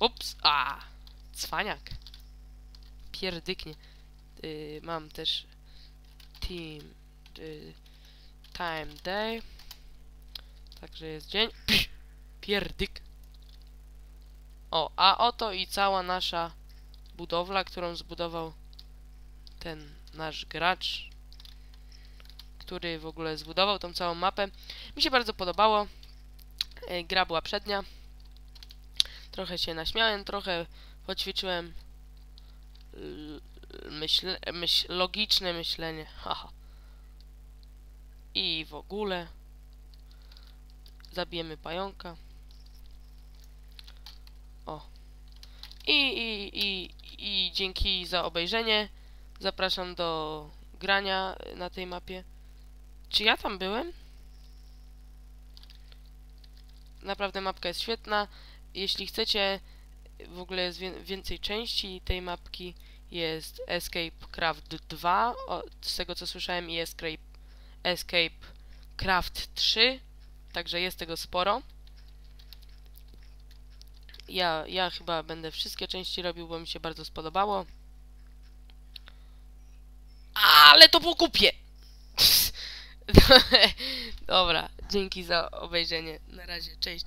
Ups, a, cwaniak. Pierdyknie. Y, mam też team y, time day. Także jest dzień. Pierdyk. O, a oto i cała nasza budowla, którą zbudował ten nasz gracz, który w ogóle zbudował tą całą mapę. Mi się bardzo podobało. E, Gra była przednia. Trochę się naśmiałem, trochę poćwiczyłem l- myśl, myśl, logiczne myślenie. Haha. I w ogóle zabijemy pająka. O. I, i, i, I dzięki za obejrzenie. Zapraszam do grania na tej mapie. Czy ja tam byłem? Naprawdę mapka jest świetna. Jeśli chcecie w ogóle jest wię- więcej części tej mapki, jest Escape Craft 2, o, z tego co słyszałem i Escape, Escape Craft 3, także jest tego sporo. Ja, ja chyba będę wszystkie części robił, bo mi się bardzo spodobało. Ale to pokupię! Dobra, dzięki za obejrzenie. Na razie, cześć.